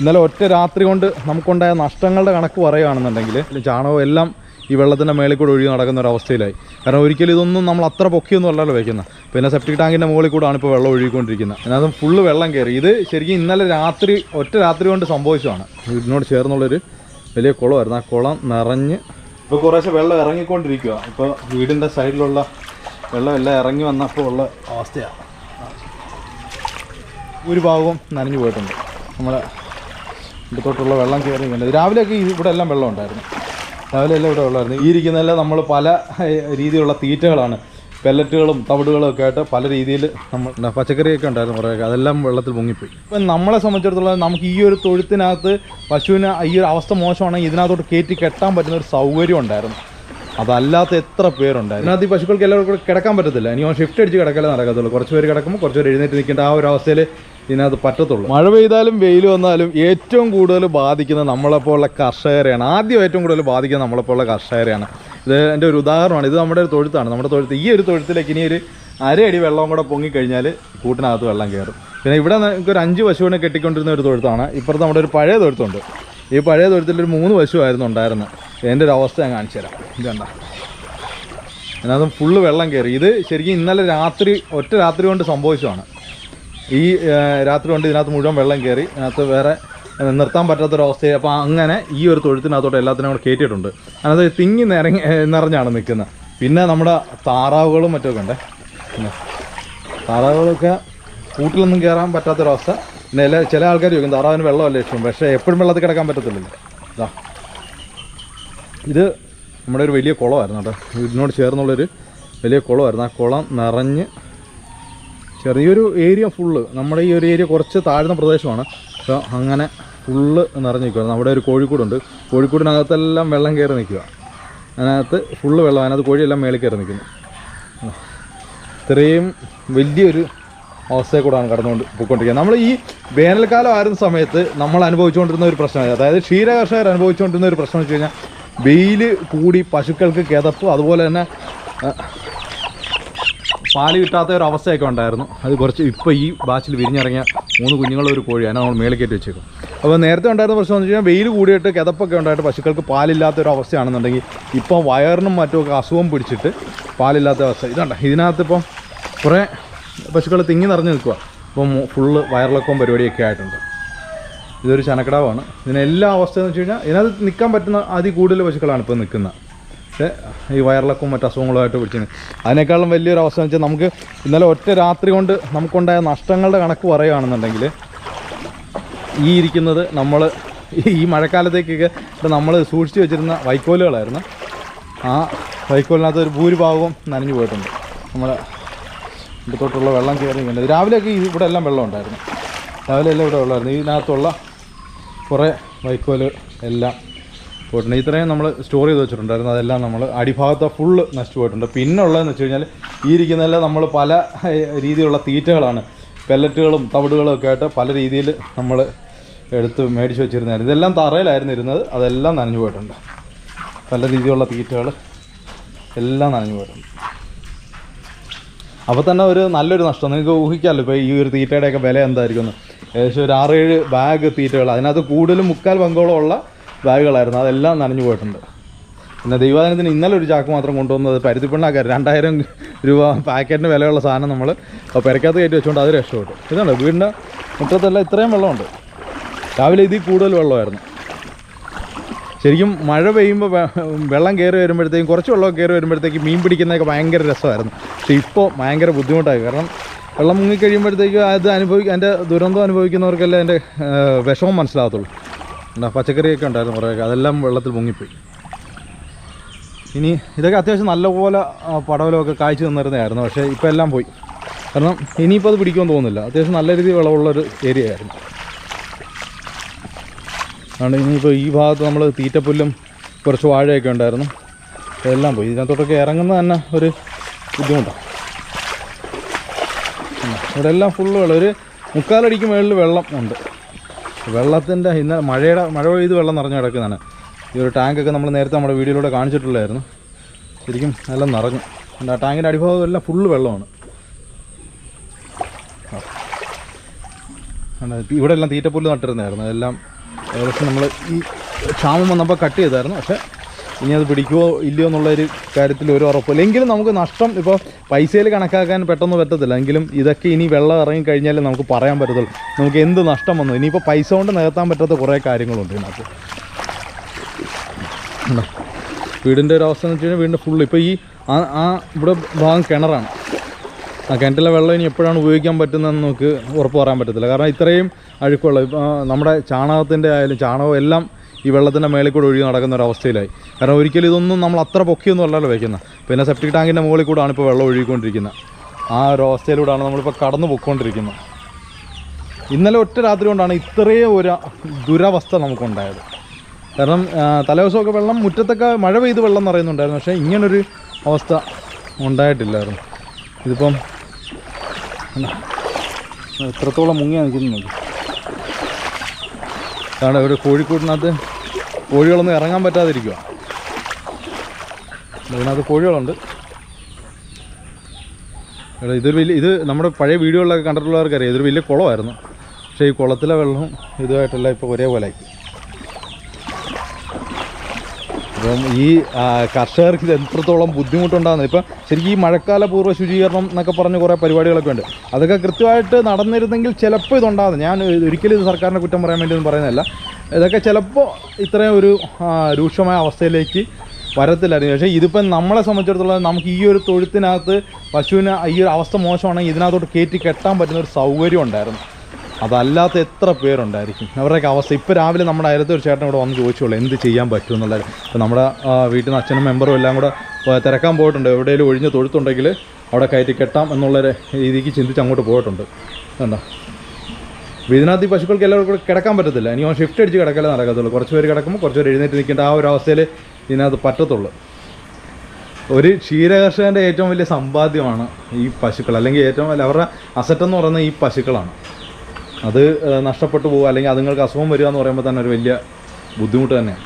ഇന്നലെ ഒറ്റ രാത്രി കൊണ്ട് നമുക്കുണ്ടായ നഷ്ടങ്ങളുടെ കണക്ക് പറയുകയാണെന്നുണ്ടെങ്കിൽ ചാണകവും എല്ലാം ഈ വെള്ളത്തിന്റെ മേളിൽ കൂടെ ഒഴുകി നടക്കുന്ന ഒരു അവസ്ഥയിലായി. കാരണം ഒരിക്കലും ഇതൊന്നും നമ്മൾ അത്ര പൊക്കിയൊന്നും അല്ലല്ലോ വയ്ക്കുന്നത് പിന്നെ സെപ്റ്റിക് ടാങ്കിന്റെ മുകളിൽ കൂടെയാണ് ഇപ്പോൾ വെള്ളം ഒഴുകിക്കൊണ്ടിരിക്കുന്നത്. അതിനകത്ത് ഫുള്ള് വെള്ളം കയറി. ഇത് ശരിക്കും ഇന്നലെ രാത്രി ഒറ്റ രാത്രി കൊണ്ട് സംഭവിച്ചതാണ്. ഇതിനോട് ചേർന്നുള്ളൊരു വലിയ കുളമായിരുന്നു. ആ കുളം നിറഞ്ഞ് ഇപ്പോൾ കുറേശ്ശെ വെള്ളം ഇറങ്ങിക്കൊണ്ടിരിക്കുക ഇപ്പോൾ വീടിന്റെ സൈഡിലുള്ള വെള്ളം എല്ലാം ഇറങ്ങി വന്നപ്പോൾ ഉള്ള അവസ്ഥയാണ്. ഒരു ഭാഗവും നനഞ്ഞു പോയിട്ടുണ്ട്. നമ്മളെ ഇടത്തോട്ടുള്ള വെള്ളം കയറി കണ്ടത് രാവിലെയൊക്കെ ഇവിടെ എല്ലാം വെള്ളം ഉണ്ടായിരുന്നു. രാവിലെ എല്ലാം ഇവിടെ വെള്ളമായിരുന്നു. ഈ ഇരിക്കുന്നതെല്ലാം നമ്മൾ പല രീതിയിലുള്ള തീറ്റകളാണ്. പെല്ലറ്റുകളും തവിടുകളും ഒക്കെ ആയിട്ട് പല രീതിയിൽ നമ്മൾ പച്ചക്കറിയൊക്കെ ഉണ്ടായിരുന്നു കുറേയൊക്കെ. അതെല്ലാം വെള്ളത്തിൽ മുങ്ങിപ്പോയി ഇപ്പം നമ്മളെ സംബന്ധിച്ചിടത്തോളം നമുക്ക് ഈ ഒരു തൊഴുത്തിനകത്ത് പശുവിന് ഈ ഒരു അവസ്ഥ മോശമാണെങ്കിൽ ഇതിനകത്തോട്ട് കയറ്റി കെട്ടാൻ പറ്റുന്ന ഒരു സൗകര്യം ഉണ്ടായിരുന്നു. അതല്ലാത്ത എത്ര പേരുണ്ടായിരുന്നു. അതിനകത്ത് ഈ പശുക്കൾക്ക് എല്ലാവർക്കും കിടക്കാൻ പറ്റത്തില്ല. ഇനി ഷിഫ്റ്റ് അടിച്ച് കിടക്കലേ നടക്കത്തുള്ളൂ. കുറച്ച് പേര് കിടക്കുമ്പോൾ കുറച്ച് പേര് എഴുന്നേറ്റ് നിൽക്കേണ്ട ആ ഒരു അവസ്ഥയിൽ ഇതിനകത്ത് പറ്റത്തുള്ളൂ. മഴ പെയ്താലും വെയിൽ വന്നാലും ഏറ്റവും കൂടുതൽ ബാധിക്കുന്നത് നമ്മളെപ്പോലുള്ള കർഷകരെയാണ്. ആദ്യം ഏറ്റവും കൂടുതൽ ബാധിക്കുന്നത് നമ്മളെപ്പോലുള്ള കർഷകരെയാണ്. ഇത് എന്റെ ഒരു ഉദാഹരണമാണ്. ഇത് നമ്മുടെ ഒരു തൊഴുത്താണ്. നമ്മുടെ തൊഴുത്ത് ഈ ഒരു തൊഴുത്തിലേക്ക് ഇനി ഒരു അരയടി വെള്ളം കൂടെ പൊങ്ങിക്കഴിഞ്ഞാൽ കൂട്ടിനകത്ത് വെള്ളം കയറും. പിന്നെ ഇവിടെ നമുക്ക് ഒരു അഞ്ച് പശുവിനെ കെട്ടിക്കൊണ്ടിരുന്ന ഒരു തൊഴുത്താണ്. ഇപ്പുറത്ത് നമ്മുടെ ഒരു പഴയ തൊഴുത്തുണ്ട്. ഈ പഴയ തൊഴുത്തിലൊരു മൂന്ന് പശുവായിരുന്നു ഉണ്ടായിരുന്നത്. എന്റെ ഒരു അവസ്ഥ ഞാൻ കാണിച്ചു തരാം. ഇതണ്ട അതിനകത്ത് ഫുള്ള് വെള്ളം കയറി. ഇത് ശരിക്കും ഇന്നലെ രാത്രി ഒറ്റ രാത്രി കൊണ്ട് സംഭവിച്ചതാണ്. ഈ രാത്രി കൊണ്ട് ഇതിനകത്ത് മുഴുവൻ വെള്ളം കയറി അതിനകത്ത് വേറെ നിർത്താൻ പറ്റാത്തൊരവസ്ഥയെ അപ്പോൾ അങ്ങനെ ഈ ഒരു തൊഴുത്തിനകത്തോട്ട് എല്ലാത്തിനും കൂടെ കയറ്റിയിട്ടുണ്ട് അതിനകത്ത് തിങ്ങി നിറങ്ങി നിറഞ്ഞാണ് നിൽക്കുന്നത് പിന്നെ നമ്മുടെ താറാവുകളും മറ്റൊക്കെ ഉണ്ട്. താറാവുകളൊക്കെ കൂട്ടിലൊന്നും കയറാൻ പറ്റാത്തൊരവസ്ഥ. പിന്നെ എല്ലാ ചില ആൾക്കാർ ചോദിക്കും താറാവിന് വെള്ളമല്ലേ ഇഷ്ടം? പക്ഷേ എപ്പോഴും വെള്ളത്തിൽ കിടക്കാൻ പറ്റത്തില്ലല്ലോ. ഇതാ ഇത് നമ്മുടെ ഒരു വലിയ കുളമായിരുന്നു കേട്ടോ. ഇതിനോട് ചേർന്നുള്ളൊരു വലിയ കുളമായിരുന്നു. ആ കുളം നിറഞ്ഞ് ചെറിയൊരു ഏരിയ ഫുള്ള് നമ്മുടെ ഈ ഒരു ഏരിയ കുറച്ച് താഴ്ന്ന പ്രദേശമാണ്. അപ്പോൾ അങ്ങനെ ഫുള്ള് നിറഞ്ഞു നിൽക്കുക നമ്മുടെ ഒരു കോഴിക്കൂടുണ്ട്. കോഴിക്കൂടിനകത്തെല്ലാം വെള്ളം കയറി നിൽക്കുക. അതിനകത്ത് ഫുള്ള് വെള്ളം അതിനകത്ത് കോഴിയെല്ലാം മേളിൽ കയറി നിൽക്കുന്നു. ഇത്രയും വലിയൊരു അവസ്ഥയിൽ കൂടാണ് കടന്നുകൊണ്ട് പോയിക്കൊണ്ടിരിക്കുന്നത്. നമ്മൾ ഈ വേനൽക്കാലം ആയിരുന്ന സമയത്ത് നമ്മൾ അനുഭവിച്ചുകൊണ്ടിരുന്ന ഒരു പ്രശ്നമായി അതായത് ക്ഷീര കർഷകർ അനുഭവിച്ചുകൊണ്ടിരുന്ന ഒരു പ്രശ്നം വെച്ച് കഴിഞ്ഞാൽ വെയിൽ കൂടി പശുക്കൾക്ക് കിതപ്പ് അതുപോലെ തന്നെ പാൽ കിട്ടാത്ത ഒരു അവസ്ഥയൊക്കെ ഉണ്ടായിരുന്നു. അത് കുറച്ച് ഇപ്പോൾ ഈ ബാച്ചിൽ വിരിഞ്ഞിറങ്ങിയ മൂന്ന് കുഞ്ഞുങ്ങളൊരു ഒരു കോഴിയാണ്. നമ്മൾ മേളിൽ കയറ്റി വെച്ചേക്കും. അപ്പോൾ നേരത്തെ ഉണ്ടായിരുന്ന പ്രശ്നം എന്ന് വെച്ച് കഴിഞ്ഞാൽ വെയിൽ കൂടിയിട്ട് കിതപ്പൊക്കെ ഉണ്ടായിട്ട് പശുക്കൾക്ക് പാലില്ലാത്ത ഒരു അവസ്ഥയാണെന്നുണ്ടെങ്കിൽ ഇപ്പോൾ വയറിനും മറ്റുമൊക്കെ അസുഖം പിടിച്ചിട്ട് പാലില്ലാത്ത അവസ്ഥ. ഇതുണ്ട്. ഇതിനകത്ത് ഇപ്പം കുറേ പശുക്കൾ തിങ്ങി നിറഞ്ഞു നിൽക്കുക ഇപ്പം ഫുള്ള് വയറിളക്കവും പരിപാടിയൊക്കെ ആയിട്ടുണ്ട്. ഇതൊരു ചനക്കടാവാണ് ഇതിന് അവസ്ഥയെന്ന് വെച്ച് കഴിഞ്ഞാൽ ഇതിനകത്ത് നിൽക്കാൻ പറ്റുന്ന അതി കൂടുതൽ പശുക്കളാണ് ഇപ്പോൾ നിൽക്കുന്നത്. പക്ഷേ ഈ വയറിളക്കും മറ്റു അസുഖങ്ങളുമായിട്ട് പിടിച്ചിരുന്നു. അതിനേക്കാളും വലിയൊരു അവസ്ഥ വെച്ചാൽ നമുക്ക് ഇന്നലെ ഒറ്റ രാത്രി കൊണ്ട് നമുക്കുണ്ടായ നഷ്ടങ്ങളുടെ കണക്ക് പറയുകയാണെന്നുണ്ടെങ്കിൽ ഈ ഇരിക്കുന്നത് നമ്മൾ ഈ മഴക്കാലത്തേക്കൊക്കെ നമ്മൾ സൂക്ഷിച്ച് വെച്ചിരുന്ന വൈക്കോലുകളായിരുന്നു. ആ വൈക്കോലിനകത്ത് ഒരു ഭൂരിഭാഗവും നനഞ്ഞു പോയിട്ടുണ്ട്. നമ്മൾ ഇടത്തോട്ടുള്ള വെള്ളം കയറി കണ്ടത് രാവിലെയൊക്കെ ഇവിടെ എല്ലാം വെള്ളം ഉണ്ടായിരുന്നു. രാവിലെ എല്ലാം ഇവിടെ വെള്ളമായിരുന്നു. ഇതിനകത്തുള്ള കുറേ വൈക്കോൽ എല്ലാം പോയിട്ടുണ്ട്. ഇത്രയും നമ്മൾ സ്റ്റോർ ചെയ്ത് വെച്ചിട്ടുണ്ടായിരുന്നു. അതെല്ലാം നമ്മൾ അടിഭാഗത്ത് ഫുള്ള് നശിച്ചു പോയിട്ടുണ്ട്. പിന്നെ ഉള്ളതെന്ന് വെച്ച് കഴിഞ്ഞാൽ ഈ ഇരിക്കുന്നതെല്ലാം നമ്മൾ പല രീതിയിലുള്ള തീറ്റകളാണ്. പെല്ലറ്റുകളും തവിടുകളും ഒക്കെ ആയിട്ട് പല രീതിയിൽ നമ്മൾ എടുത്ത് മേടിച്ച് വെച്ചിരുന്നായിരുന്നു ഇതെല്ലാം തറയിലായിരുന്നു ഇരുന്നത്. അതെല്ലാം നനഞ്ഞു പോയിട്ടുണ്ട്. പല രീതിയിലുള്ള തീറ്റകൾ എല്ലാം നനഞ്ഞു പോയിട്ടുണ്ട്. അപ്പോൾ തന്നെ ഒരു നല്ലൊരു നഷ്ടം. നിങ്ങൾക്ക് ഊഹിക്കാമല്ലോ ഇപ്പോൾ ഈ ഒരു തീറ്റയുടെയൊക്കെ വില എന്തായിരിക്കും ഏകദേശം ഒരു ആറേഴ് ബാഗ് തീറ്റകൾ അതിനകത്ത് കൂടുതലും മുക്കാൽ പങ്കോളം ഉള്ള ബാഗുകളായിരുന്നു. അതെല്ലാം നനഞ്ഞു പോയിട്ടുണ്ട്. പിന്നെ ദൈവാദിനത്തിന് ഇന്നലെ ഒരു ചാക്ക് മാത്രം കൊണ്ടുവന്നത് പരുത്തിപ്പിണ്ണാക്കാർ രണ്ടായിരം രൂപ പാക്കറ്റിന് വിലയുള്ള സാധനം നമ്മൾ പെരക്കകത്ത് കയറ്റി വെച്ചുകൊണ്ട് അത് രക്ഷപ്പെട്ടു. ഇതാണ് വീടിന്റെ മുറ്റത്തെല്ലാം ഇത്രയും വെള്ളമുണ്ട്. രാവിലെ ഇതിൽ കൂടുതൽ വെള്ളമായിരുന്നു. ശരിക്കും മഴ പെയ്യുമ്പോൾ വെള്ളം കയറി വരുമ്പോഴത്തേക്കും കുറച്ച് വെള്ളം കയറി വരുമ്പോഴത്തേക്ക് മീൻ പിടിക്കുന്നതൊക്കെ ഭയങ്കര രസമായിരുന്നു. പക്ഷേ ഇപ്പോൾ ഭയങ്കര ബുദ്ധിമുട്ടായി. കാരണം വെള്ളം മുങ്ങിക്കഴിയുമ്പോഴത്തേക്കും അത് അനുഭവിക്കുക അതിന്റെ ദുരന്തം അനുഭവിക്കുന്നവർക്കല്ലേ അതിന്റെ വിഷമം മനസ്സിലാകത്തുള്ളൂ. പച്ചക്കറിയൊക്കെ ഉണ്ടായിരുന്നു കുറേ അതെല്ലാം വെള്ളത്തിൽ മുങ്ങിപ്പോയി ഇനി ഇതൊക്കെ അത്യാവശ്യം നല്ലപോലെ പടവലമൊക്കെ കാഴ്ച തന്നിരുന്നതായിരുന്നു പക്ഷേ ഇപ്പോൾ എല്ലാം പോയി. കാരണം ഇനിയിപ്പോൾ അത് പിടിക്കുമെന്ന് തോന്നുന്നില്ല. അത്യാവശ്യം നല്ല രീതിയിൽ വിളവുള്ളൊരു ഏരിയ ആയിരുന്നു. അതുകൊണ്ട് ഇനിയിപ്പോൾ ഈ ഭാഗത്ത് നമ്മൾ തീറ്റപ്പുല്ലും കുറച്ച് വാഴയൊക്കെ ഉണ്ടായിരുന്നു. എല്ലാം പോയി. ഇതിനകത്തോട്ടൊക്കെ ഇറങ്ങുന്ന തന്നെ ഒരു ബുദ്ധിമുട്ടാണ്. ഇവിടെ എല്ലാം ഫുള്ള് വെള്ളം. ഒരു മുക്കാലടിക്ക് മുകളിൽ വെള്ളം ഉണ്ട്. വെള്ളത്തിന്റെ ഇന്ന് മഴയുടെ മഴ പെയ്ത് വെള്ളം നിറഞ്ഞു കിടക്കുന്നതാണ്. ഈ ഒരു ടാങ്കൊക്കെ നമ്മൾ നേരത്തെ നമ്മുടെ വീഡിയോയിലൂടെ കാണിച്ചിട്ടുള്ളായിരുന്നു ശരിക്കും എല്ലാം നിറഞ്ഞു. എന്റെ ആ ടാങ്കിന്റെ അടിഭാഗം എല്ലാം ഫുള്ള് വെള്ളമാണ്. ഇവിടെ എല്ലാം തീറ്റപ്പുല്ല് നട്ടിരുന്നായിരുന്നു അതെല്ലാം ഏകദേശം നമ്മൾ ഈ ക്ഷാമം വന്നപ്പോൾ കട്ട് ചെയ്തായിരുന്നു. പക്ഷേ ഇനി അത് പിടിക്കുമോ ഇല്ലയോ എന്നുള്ളൊരു കാര്യത്തിൽ ഒരു ഉറപ്പില്ല എങ്കിലും നമുക്ക് നഷ്ടം ഇപ്പോൾ പൈസയിൽ കണക്കാക്കാൻ പെട്ടെന്ന് പറ്റത്തില്ല. എങ്കിലും ഇതൊക്കെ ഇനി വെള്ളം ഇറങ്ങി കഴിഞ്ഞാലേ നമുക്ക് പറയാൻ പറ്റത്തുള്ളൂ. നമുക്ക് എന്ത് നഷ്ടം വന്നു? ഇനിയിപ്പോൾ പൈസ കൊണ്ട് നികത്താൻ പറ്റാത്ത കുറേ കാര്യങ്ങളുണ്ട് ഇതിനകത്ത്? വീടിന്റെ ഒരു അവസ്ഥ എന്ന് വെച്ച് കഴിഞ്ഞാൽ വീടിന്റെ ഫുള്ള് ഇപ്പോൾ ഈ ആ ആ ഇവിടെ ഭാഗം കിണറാണ്. ആ കിണറ്റിലെ വെള്ളം ഇനി എപ്പോഴാണ് ഉപയോഗിക്കാൻ പറ്റുന്നതെന്ന് നമുക്ക് ഉറപ്പ് പറയാൻ പറ്റത്തില്ല. കാരണം ഇത്രയും അഴുക്കുള്ള നമ്മുടെ ചാണകത്തിന്റെ ആയാലും ചാണകം എല്ലാം ഈ വെള്ളത്തിന്റെ മേളിൽ കൂടെ ഒഴുകി നടക്കുന്ന ഒരു അവസ്ഥയിലായി. കാരണം ഒരിക്കലും ഇതൊന്നും നമ്മൾ അത്ര പൊക്കിയൊന്നും അല്ലല്ലോ വയ്ക്കുന്നത് പിന്നെ സെപ്റ്റിക് ടാങ്കിന്റെ മുകളിൽ കൂടാണ് ഇപ്പോൾ വെള്ളം ഒഴുകിക്കൊണ്ടിരിക്കുന്നത് ആ ഒരു അവസ്ഥയിലൂടെയാണ് നമ്മളിപ്പോൾ കടന്നു പൊയ്ക്കൊണ്ടിരിക്കുന്നത് ഇന്നലെ ഒറ്റ രാത്രി കൊണ്ടാണ് ഇത്രയും ഒരു ദുരവസ്ഥ നമുക്കുണ്ടായത്. കാരണം തലേ തലേദിവസമൊക്കെ വെള്ളം മുറ്റത്തൊക്കെ മഴ പെയ്ത് വെള്ളം നിറയുന്നുണ്ടായിരുന്നു. പക്ഷേ ഇങ്ങനൊരു അവസ്ഥ ഉണ്ടായിട്ടില്ലായിരുന്നു. ഇതിപ്പം? എത്രത്തോളം മുങ്ങിയാണ് നോക്കി. കാരണം ഒരു കോഴിക്കൂട്ടിനകത്ത് കോഴികളൊന്നും ഇറങ്ങാൻ പറ്റാതിരിക്കുക ഇതിനകത്ത് കോഴികളുണ്ട്. ഇവിടെ ഇതൊരു വലിയ ഇത് നമ്മുടെ പഴയ വീഡിയോകളിലൊക്കെ കണ്ടിട്ടുള്ളവർക്കറിയാം ഇതൊരു വലിയ കുളമായിരുന്നു. പക്ഷേ ഈ കുളത്തിലെ വെള്ളവും ഇതുമായിട്ടെല്ലാം ഇപ്പോൾ ഒരേപോലെ ആക്കി അപ്പം ഈ കർഷകർക്ക് ഇത് എത്രത്തോളം ബുദ്ധിമുട്ടുണ്ടാകുന്നത് ഇപ്പം ശരിക്കും ഈ മഴക്കാല പൂർവ ശുചീകരണം എന്നൊക്കെ പറഞ്ഞ് കുറേ പരിപാടികളൊക്കെ ഉണ്ട്. അതൊക്കെ കൃത്യമായിട്ട് നടന്നിരുന്നെങ്കിൽ ചിലപ്പോൾ ഇതുണ്ടാകുന്നത് ഞാൻ ഒരിക്കലും ഇത് സർക്കാരിനെ കുറ്റം പറയാൻ വേണ്ടി ഒന്നും പറയുന്നതല്ല. ഇതൊക്കെ ചിലപ്പോൾ ഇത്രയും ഒരു രൂക്ഷമായ അവസ്ഥയിലേക്ക് വരത്തില്ലായിരുന്നു. പക്ഷേ ഇതിപ്പം നമ്മളെ സംബന്ധിച്ചിടത്തോളം നമുക്ക് ഈ ഒരു തൊഴുത്തിനകത്ത് പശുവിന് ഈ ഒരു അവസ്ഥ മോശമാണെങ്കിൽ ഇതിനകത്തോട്ട് കയറ്റി കെട്ടാൻ പറ്റുന്ന ഒരു സൗകര്യം ഉണ്ടായിരുന്നു. അതല്ലാത്ത എത്ര പേരുണ്ടായിരിക്കും? അവരുടെയൊക്കെ അവസ്ഥ. ഇപ്പോൾ രാവിലെ നമ്മുടെ അയലത്തെ ഒരു ചേട്ടൻ ഇവിടെ വന്ന് ചോദിച്ചോളൂ എന്ത് ചെയ്യാൻ പറ്റും എന്നുള്ളത് ഇപ്പോൾ നമ്മുടെ വീട്ടിൽ നിന്ന് അച്ഛനും മെമ്പറും എല്ലാം കൂടെ തിരക്കാൻ പോയിട്ടുണ്ട്. എവിടെയെങ്കിലും ഒഴിഞ്ഞ് തൊഴുത്തുണ്ടെങ്കിൽ അവിടെ കയറ്റി കെട്ടാം എന്നുള്ള രീതിക്ക് ചിന്തിച്ച് അങ്ങോട്ട് പോയിട്ടുണ്ട്. കണ്ടോ? വീതിനകത്ത് ഈ പശുക്കൾക്ക് എല്ലാവർക്കും കൂടെ കിടക്കാൻ പറ്റത്തില്ല. ഇനി ഷിഫ്റ്റ് അടിച്ച് കിടക്കലേ നടക്കത്തുള്ളൂ. കുറച്ച് പേര് കിടക്കുമ്പോൾ കുറച്ച് പേര് എഴുന്നേറ്റ് നിൽക്കേണ്ട ആ ഒരു അവസ്ഥയിൽ ഇതിനകത്ത് പറ്റത്തുള്ളൂ. ഒരു ക്ഷീരകർഷകന്റെ ഏറ്റവും വലിയ സമ്പാദ്യമാണ് ഈ പശുക്കൾ. അല്ലെങ്കിൽ ഏറ്റവും വലിയ അവരുടെ അസറ്റെന്ന് പറയുന്നത് ഈ പശുക്കളാണ്. അത് നഷ്ടപ്പെട്ടു പോകുക അല്ലെങ്കിൽ അതുങ്ങൾക്ക് അസുഖം വരിക എന്ന് പറയുമ്പോൾ തന്നെ ഒരു വലിയ ബുദ്ധിമുട്ട് തന്നെയാണ്.